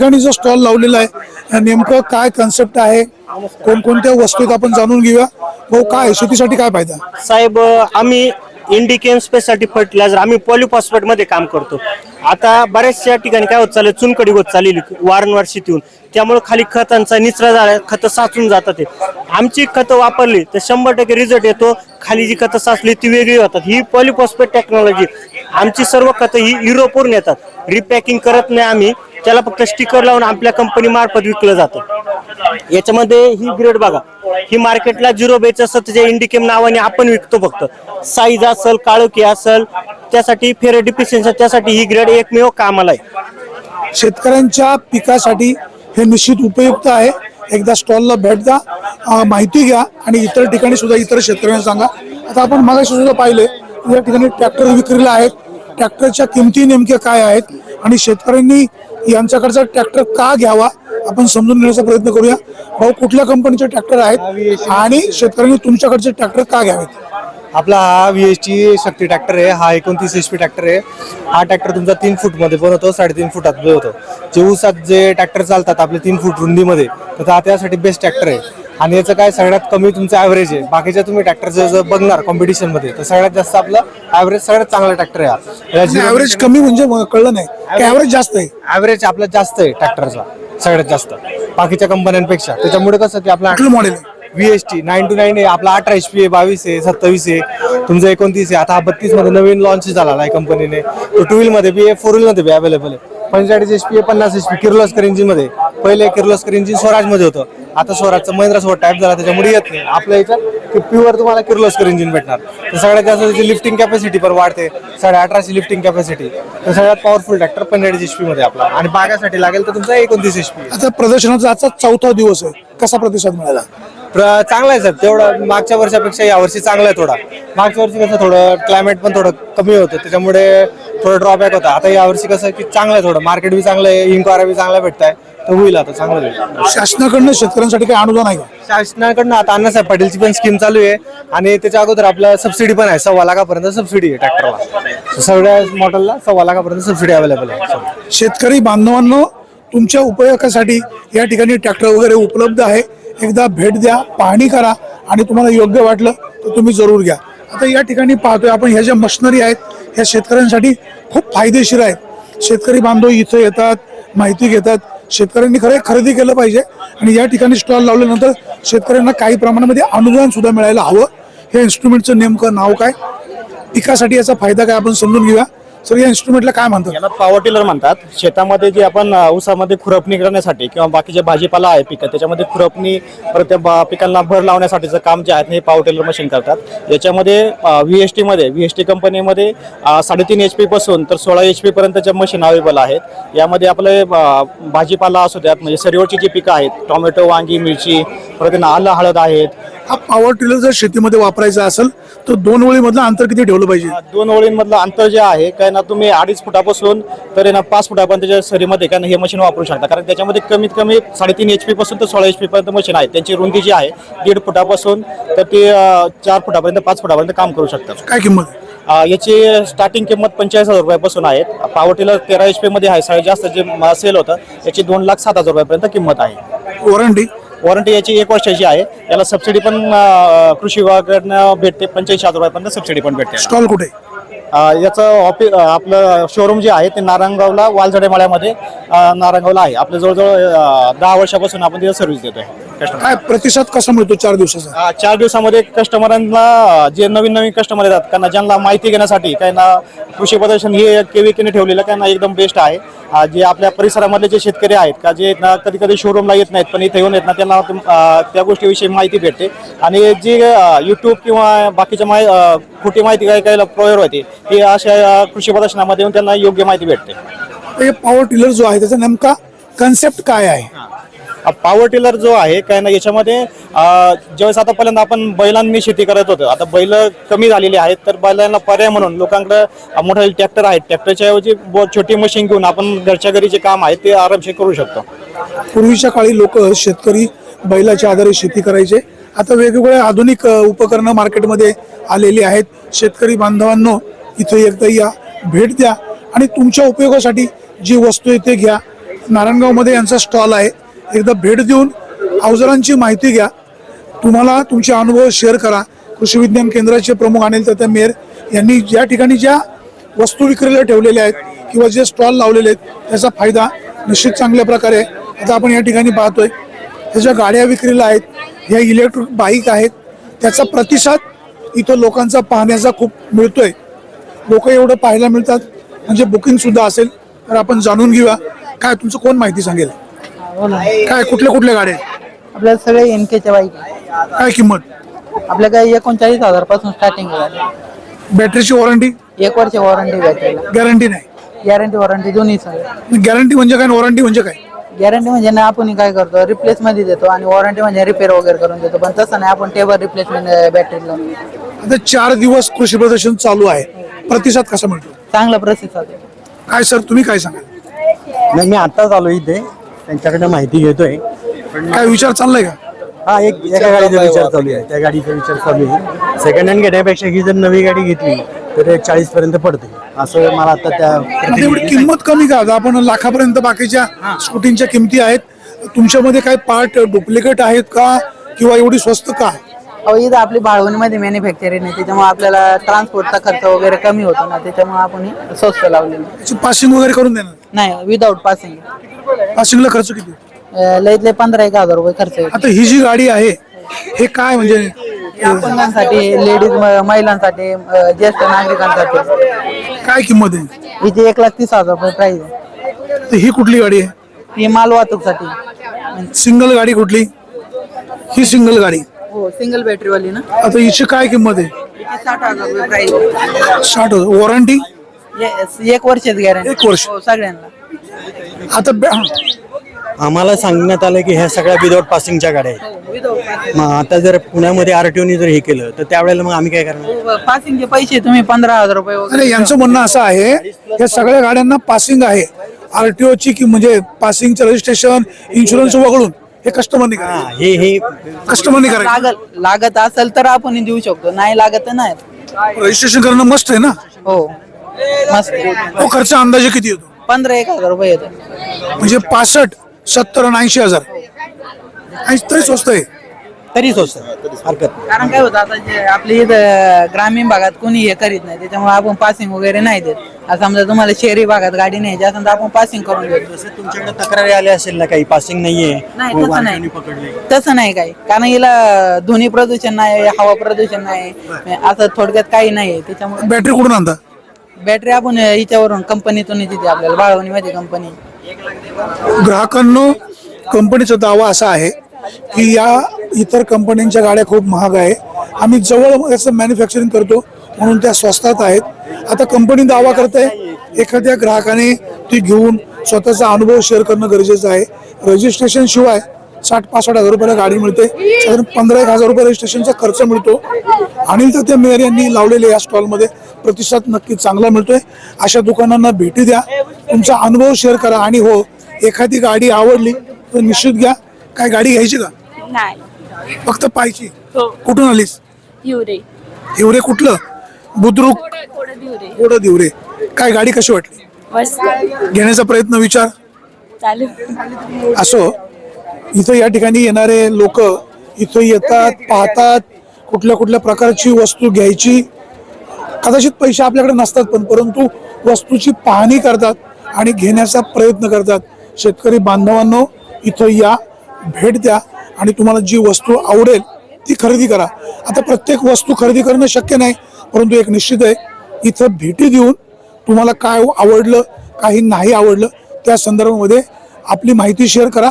ठिकाणी जो स्टॉल लावलेला आहे नेमकं काय कन्सेप्ट आहे? कोणकोणत्या वस्तू आहेत आपण जाणून घेऊया? भाऊ काय शेतीसाठी काय फायदा? साहेब आम्ही इंडिकेम स्पेसाठी फर्टिलायझर आम्ही पॉलिफॉस्फेटमध्ये काम करतो. आता बऱ्याचशा ठिकाणी काय होत चाललं चुनकडी होत चाललेली वारंवार शेतीहून. त्यामुळे खाली खतांचा निचरा झाला खतं साचून जातात ते. आमची खतं वापरली तर शंभर टक्के रिझल्ट येतो. खाली जी खतं साचली ती वेगळी होतात. ही पॉलिफॉस्फेट टेक्नॉलॉजी आमची सर्व खतं ही युरोपवरून येतात. रिपॅकिंग करत नाही आम्ही. त्याला फक्त स्टिकर लावून आपल्या कंपनी मार्फत विकलं जातं. याच्यामध्ये ही ग्रेड बघा. ही मार्केटला झिरो बेच असतं त्याच्या इंडिकेम नावाने आपण विकतो फक्त. साईज असेल काळोखी असेल त्यासाठी फेर डिफिशियन्सी त्यासाठी ही ग्रेड एकमेव कामाला आहे. शेतकऱ्यांच्या पिकासाठी हे निश्चित उपयुक्त आहे. एकदा स्टॉलला भेट द्या माहिती घ्या आणि इतर ठिकाणी सुद्धा इतर शेतकऱ्यांना सांगा. आता आपण मागाशी सुद्धा पाहिले या ठिकाणी ट्रॅक्टर विक्रीला आहेत. ट्रॅक्टरच्या किमती नेमक्या काय आहेत आणि शेतकऱ्यांनी यांच्याकडचा ट्रॅक्टर का घ्यावा? आपण समजून घेण्याचा प्रयत्न करूया. भाऊ कुठल्या कंपनीचे ट्रॅक्टर आहेत आणि शेतकऱ्यांनी तुमच्याकडचे ट्रॅक्टर का घ्यावेत? आपला हा V S T Shakti tractor आहे. हा एकोणतीस एच पी ट्रॅक्टर आहे. हा ट्रॅक्टर तुमचा तीन फूटमध्ये पण होतो साडेतीन फुटात होतो. जे ऊसात जे ट्रॅक्टर चालतात आपले तीन फूट रुंदीमध्ये तर हा त्यासाठी बेस्ट ट्रॅक्टर आहे. आणि याचं काय सगळ्यात कमी तुमचं ॲव्हरेज आहे. बाकीच्या तुम्ही ट्रॅक्टरचं जर बघणार कॉम्पिटिशनमध्ये तर सगळ्यात जास्त आपलं ॲव्हरेज सगळ्यात चांगला ट्रॅक्टर आहे ऍव्हरेज कमी म्हणजे कळलं नाही. ऍव्हरेज जास्त आहे. ॲव्हरेज आपला जास्त आहे ट्रॅक्टरचा सगळ्यात जास्त. बाकीच्या कंपन्यांपेक्षा त्याच्यामुळे कसं की आपला मॉडेल आहे? V S T nine two nine आहे. आपला अठरा एच पी आहे बावीस आहे सत्तावीस आहे तुमचं एकोणतीस आहे. आता हा बत्तीसमध्ये नवीन लॉन्च झाला आहे कंपनीने तो टू व्हील मध्ये बी आहे फोर व्हील मध्ये बी अवेलेबल आहे. पंचेचाळीस एच पी आहे पन्नास एच पी किर्लोस्कर इंजिनमध्ये. पहिले किर्लोस्कर इंजिन स्वराजमध्ये होतं. आता स्वराजचं महिंद्रा सोबत टाईप झाला त्याच्यामुळे येत नाही. आपल्या याच्यात प्युअर तुम्हाला किर्लोस्कर इंजिन भेटणार. तर सगळ्यात जास्त त्याची लिफ्टिंग कॅपॅसिटी पण वाढते. साडे अठराची लिफ्टिंग कॅपॅसिटी तर सगळ्यात पॉवरफुल ट्रॅक्टर पंचेचाळीस एच पी मध्ये आपला. आणि बागासाठी लागेल तर तुमचा एकोणतीस एच पी आता प्रदर्शनाचा आजचा चौथा दिवस आहे. कसा प्रतिसाद मिळाला? प्र- चांगला आहे सर. तेवढं मागच्या वर्षापेक्षा या वर्षी चांगला आहे थोडा. मागच्या वर्षी कसं थोडं क्लायमेट पण थोडं कमी होतं. त्याच्यामुळे थोडं ड्रॉबॅक होता. आता या वर्षी कसं की चांगलं आहे थोडं. मार्केट बी चांगलं आहे इन्क्वायरी बी चांगला भेटत आहे तर होईल आता चांगलं होईल. शासनाकडनं शेतकऱ्यांसाठी काही अनुदान आहे का? शासनाकडनं आता अण्णासाहेब पाटीलची पण स्कीम चालू आहे. आणि त्याच्या अगोदर आपलं सबसिडी पण आहे सव्वा लाखापर्यंत सबसिडी आहे ट्रॅक्टरला सगळ्या मॉडेलला सव्वा लाखापर्यंत सबसिडी अवेलेबल आहे. शेतकरी बांधवांनो तुमच्या उपयोगासाठी या ठिकाणी ट्रॅक्टर वगैरे उपलब्ध आहे. एकदा भेट द्या पाहणी करा आणि तुम्हाला योग्य वाटलं तर तुम्ही जरूर घ्या. आता या ठिकाणी पाहतोय आपण ह्या ज्या मशनरी आहेत ह्या शेतकऱ्यांसाठी खूप फायदेशीर आहेत. शेतकरी बांधव इथं येतात माहिती घेतात. शेतकऱ्यांनी खरं खरेदी केलं पाहिजे आणि या ठिकाणी स्टॉल लावल्यानंतर शेतकऱ्यांना काही प्रमाणामध्ये अनुदान सुद्धा मिळायला हवं. हे इन्स्ट्रुमेंटचं नेमकं नाव काय? पिकासाठी याचा फायदा काय आपण समजून घेऊया. सर या इन्स्ट्रुमेंटला काय म्हणतात? याला पॉवर टिलर म्हणतात. शेतामध्ये जे आपण ऊसामध्ये खुरपणी करण्यासाठी किंवा बाकीचे भाजीपाला आहे पिकं त्याच्यामध्ये खुरपणी परत त्या पिकांना भर लावण्यासाठीचं काम जे आहे हे पॉवर टिलर मशीन करतात. याच्यामध्ये व्ही एस टीमध्ये व्ही एस टी कंपनीमध्ये साडेतीन एच पी पासून तर सोळा एच पी पर्यंतच्या मशीन अवेलेबल आहेत. यामध्ये आपले भाजीपाला असू द्यात म्हणजे सरीवरची जी पिकं आहेत टोमॅटो वांगी मिरची परत आलं हळद आहेत. हा पॉवर टिलर जर शेतीमध्ये वापरायचा असेल तर दोन ओळीमधलं अंतर किती ठेवलं पाहिजे? दोन ओळींमधलं अंतर जे आहे काय ना तुम्ही अडीच फुटापासून तर आहे ना पाच फुटापर्यंतच्या सरीमध्ये ना हे मशीन वापरू शकता. कारण त्याच्यामध्ये कमीत कमी साडेतीन एच पी पासून तर सोळा एच पी पर्यंत मशीन आहे त्यांची रुंदी जी आहे दीड फुटापासून तर ते चार फुटापर्यंत पाच फुटापर्यंत काम करू शकतात. काय किंमत आहे? याची स्टार्टिंग किंमत पंचेचाळीस हजार रुपयापासून आहे. पॉवर टिलर तेरा एच पी मध्ये आहे. सगळ्यात जास्त जे सेल होतं याची दोन लाख सात हजार रुपयापर्यंत किंमत आहे. वॉरंटी वॉरंटी याची एक वर्षाची आहे. याला सबसिडी पण कृषी विभागाकडनं भेटते. पंच्याऐंशी हजार रुपयापर्यंत सबसिडी पण भेटते स्टॉल कुठे? याचं ऑफिस आपलं शोरूम जे आहे ते नारायणगावला वालझडे मळ्यामध्ये अ, नारायणगावला आहे. आपल्या जवळजवळ दहा वर्षापासून आपण तिथं सर्व्हिस देतोय. काय प्रतिसाद कसा मिळतो चार दिवसाचा? चार दिवसामध्ये कस्टमरांना जे नवीन नवीन कस्टमर येतात त्यांना ज्यांना माहिती घेण्यासाठी काही ना कृषी प्रदर्शन हे केविकेने ठेवलेलं त्यांना एकदम बेस्ट आहे. जे आपल्या परिसरामधले जे शेतकरी आहेत का जे ना कधी कधी शोरूमला येत नाहीत पण इथे येऊन येत ना त्यांना त्या गोष्टीविषयी माहिती भेटते. आणि जी युट्यूब किंवा बाकीच्या माहि खोटी माहिती काही काही प्रोव्हाइड होते ती अशा कृषी प्रदर्शनामध्ये येऊन त्यांना योग्य माहिती भेटते. हे पॉवर टिलर जो आहे त्याचा नेमका कन्सेप्ट काय आहे? पॉवर टिलर जो आहे काय ना याच्यामध्ये ज्यावेळेस आता पहिल्यांदा आपण बैलांनी शेती करत होतो आता बैल कमी झालेली आहेत तर बैलांना पर्याय म्हणून लोकांकडे मोठे ट्रॅक्टर आहेत ट्रॅक्टरच्या ऐवजी छोटी मशीन घेऊन आपण घरच्या घरी जे काम आहे ते आरामशीर करू शकतो. पूर्वीच्या काळी लोक शेतकरी बैलाच्या आधारे शेती करायचे. आता वेगवेगळे आधुनिक उपकरणं मार्केटमध्ये आलेली आहेत. शेतकरी बांधवांनो इथे एकदा या भेट द्या आणि तुमच्या उपयोगासाठी जी वस्तू आहे ते घ्या. नारायणगावमध्ये यांचा स्टॉल आहे. एकदा भेट देऊन अवजारांची माहिती घ्या. तुम्हाला तुमचे अनुभव शेअर करा. कृषी विज्ञान केंद्राचे प्रमुख अनिल तथा मेयर यांनी ज्या ठिकाणी ज्या वस्तू विक्रीला ठेवलेल्या आहेत किंवा जे स्टॉल लावलेले आहेत त्याचा फायदा निश्चित चांगल्या प्रकारे आता आपण या ठिकाणी पाहतोय ह्या ज्या गाड्या विक्रीला आहेत ह्या इलेक्ट्रिक बाईक आहेत त्याचा प्रतिसाद इथं लोकांचा पाहण्याचा खूप मिळतोय. लोक एवढं पाहायला मिळतात म्हणजे बुकिंग सुद्धा असेल तर आपण जाणून घेऊया. काय तुमचं कोण माहिती सांगेल? काय कुठल्या कुठल्या गाड्या आहेत? आपल्याला सगळे एन केच्या बाईक. काय किंमत? आपल्याकडे एकोणचाळीस हजारपासून स्टार्टिंग आहे. बॅटरीची वॉरंटी एक वर्ष वॉरंटी बॅटरीला. गॅरंटी नाही. गॅरंटी वॉरंटी दोन्ही सगळे गॅरंटी म्हणजे काय वॉरंटी म्हणजे काय? गॅरंटी म्हणजे ना आपण काय करतो रिप्लेस मध्ये देतो आणि वॉरंटी म्हणजे रिपेअर वगैरे करून देतो. पण तसं नाही आपण टेबल रिप्लेसमेंट बॅटरीला आता चार दिवस कृषी प्रदर्शन चालू आहे. प्रतिसाद कसा मिळतो? चांगला प्रतिसाद आहे. काय सर तुम्ही काय सांगाल? नाही मी आत्ताच आलो इथे. त्यांच्याकडे माहिती घेतोय. काय विचार चाललाय का? हा एक एका गाडीचा विचार चालू आहे. त्या गाडीचा विचार चालू आहे. सेकंड हँड घेण्यापेक्षा ही जर नवी गाडी घेतली तर चाळीस पर्यंत पडते. असं मला आता त्या एवढी किंमत कमी का? आता आपण लाखापर्यंत बाकीच्या स्कूटींच्या किमती आहेत. तुमच्यामध्ये काय पार्ट डुप्लिकेट आहेत का? किंवा एवढी स्वस्त का? अहो इथं आपली बाळवणीमध्ये मॅन्युफॅक्चरिंग आहे त्याच्यामुळे आपल्याला ट्रान्सपोर्टचा खर्च वगैरे कमी होतो ना त्याच्यामुळे आपण हे स्वस्त लावलेलं त्याची पासिंग वगैरे करून देणार? नाही विदाऊट पासिंग पासिंगला खर्च किती? लईत लई पंधरा एक हजार रुपये खर्च येतो. आता ही जी गाडी आहे हे काय म्हणजे? अपंगांसाठी लेडीज महिलांसाठी अ, ज्येष्ठ नागरिकांसाठी. काय किंमत आहे? हिची एक लाख तीस हजार रुपये प्राइस आहे. तर ही कुठली गाडी आहे? ती माल वाहतूकसाठी सिंगल गाडी कुठली? ही सिंगल गाडी. हो सिंगल बॅटरीवाली ना. आता हिची काय किंमत आहे? साठ हजार रुपये प्राइस साठ वॉरंटी एक वर्षाची गॅरंटी एक वर्ष. हो सगळ्यांना. आता बॅ- हा. आम्हाला सांगण्यात आलं की ह्या सगळ्या विदाऊट पासिंगच्या गाड्या आहेत. मग आता जर पुण्यामध्ये आरटीओनी जर हे केलं तर त्यावेळेला मग आम्ही काय करणार? पासिंगचे पैसे तुम्ही पंधरा हजार रुपये वगैरे अरे यांचं म्हणणं असं आहे या सगळ्या गाड्यांना पासिंग आहे. आरटीओ ची की म्हणजे पासिंगचं रजिस्ट्रेशन इन्शुरन्स वगळून. हे कस्टमरनी हा करायचं. हे हे कस्टमरनी करायचं लागत लागत असेल तर आपण देऊ शकतो नाही लागत तर नाही. रजिस्ट्रेशन करणं मस्त आहे ना? हो मस्त तो खर्च अंदाजे किती येतो? पंधरा एक हजार रुपये येतो. म्हणजे पासष्ट सत्तर आणि ऐंशी हजार. ऐंशी तरी स्वस्त आहे. तरी स्वस्त हरकत नाही. कारण काय होतं आता जे आपल्या इथं ग्रामीण भागात कोणी हे करीत नाही त्याच्यामुळे आपण पासिंग वगैरे नाही देत. आता समजा तुम्हाला शहरी भागात गाडी नाही असेल तर आपण पासिंग करून देतो जसं तुमच्याकडे तक्रारी आल्या असेल ना काही पासिंग नाहीये नाही तसं नाही. पकडले तसं नाही काही. कारण हिला ध्वनी प्रदूषण नाही हवा प्रदूषण नाही असं थोडक्यात काही नाही त्याच्यामुळे बॅटरी कुठून आणता? बॅटरी आपण हिच्यावरून कंपनीतून येते आपल्याला बाळवणीमध्ये कंपनी. ग्राहकांनो कंपनीचा दावा असा आहे की या इतर कंपन्यांच्या गाड्या खूप महाग आहे. आम्ही जवळ याचं मॅन्युफॅक्चरिंग करतो म्हणून त्या स्वस्तात आहेत. आता कंपनी दावा करते एखाद्या ग्राहकाने ती घेऊन स्वतःचा अनुभव शेअर करणं गरजेचं आहे. रजिस्ट्रेशन शिवाय साठ पासष्ट हजार रुपयाला गाडी मिळते. साधारण पंधरा एक हजार रुपये रजिस्ट्रेशनचा खर्च मिळतो. अनिल तर मेयर यांनी लावलेले या स्टॉलमध्ये प्रतिसाद नक्की चांगला मिळतोय. अशा दुकानांना भेटी द्या. तुमचा अनुभव शेअर करा. आणि हो एखादी गाडी आवडली तर निश्चित घ्या. काय गाडी घ्यायची का? नाही. फक्त पाहायची हो. कुठून आलीस? युरे हिवरे कुठलं? बुद्रुक? थोडं कोडं दिवरे. काय गाडी कशी वाटली? मस्त. घेण्याचा प्रयत्न विचार. चालू असो इथं या ठिकाणी येणारे लोक इथं येतात पाहतात कुठल्या कुठल्या प्रकारची वस्तू घ्यायची. कदाचित पैसे आपल्याकडे नसतात पण परंतु वस्तूची पाहणी करतात आणि घेण्याचा प्रयत्न करतात. शेतकरी बांधवांनो इथं या. भेट द्या. आणि तुम्हाला जी वस्तू आवडेल ती खरेदी करा. आता प्रत्येक वस्तू खरेदी करणं शक्य नाही परंतु एक निश्चित आहे इथं भेटी देऊन तुम्हाला काय आवडलं काही नाही आवडलं त्या संदर्भामध्ये आपली माहिती शेअर करा.